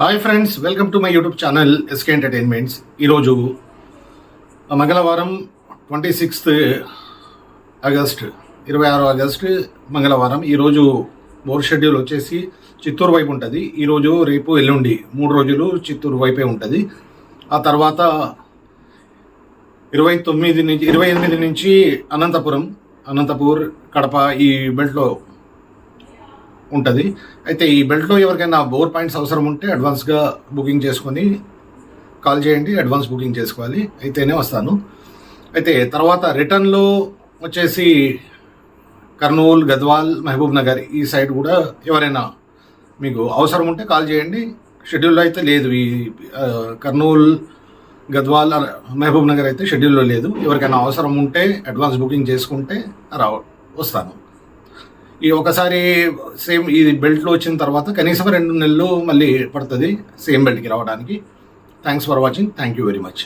Hi friends welcome to my YouTube channel SK entertainments ఈరోజు మంగళవారం twenty sixth August ఇరవై ఆరు ఆగస్ట్ మంగళవారం. ఈరోజు బోర్ షెడ్యూల్ వచ్చేసి చిత్తూరు వైపు ఉంటుంది. ఈరోజు రేపు ఎల్లుండి మూడు రోజులు చిత్తూరు వైపే ఉంటుంది. ఆ తర్వాత ఇరవై తొమ్మిది నుంచి ఇరవై ఎనిమిది నుంచి అనంతపురం అనంతపూర్ కడప ఈ బెల్ట్లో ఉంటుంది. అయితే ఈ బెల్ట్లో ఎవరికైనా బోర్ పాయింట్స్ అవసరం ఉంటే అడ్వాన్స్గా బుకింగ్ చేసుకొని కాల్ చేయండి అడ్వాన్స్ బుకింగ్ చేసుకోవాలి. అయితేనే వస్తాను. అయితే తర్వాత రిటర్న్లో వచ్చేసి కర్నూలు గద్వాల్ మహబూబ్ నగర్ ఈ సైడ్ కూడా ఎవరైనా మీకు అవసరం ఉంటే కాల్ చేయండి. షెడ్యూల్లో అయితే లేదు. ఈ కర్నూలు గద్వాల్ మహబూబ్ నగర్ అయితే షెడ్యూల్లో లేదు. ఎవరికైనా అవసరం ఉంటే అడ్వాన్స్ బుకింగ్ చేసుకుంటే రావ వస్తాను. ఈ ఒకసారి సేమ్ ఇది బెల్ట్లో వచ్చిన తర్వాత కనీసం రెండు నెలలు మళ్ళీ పడుతుంది సేమ్ బెల్ట్కి రావడానికి. Thanks for watching thank you very much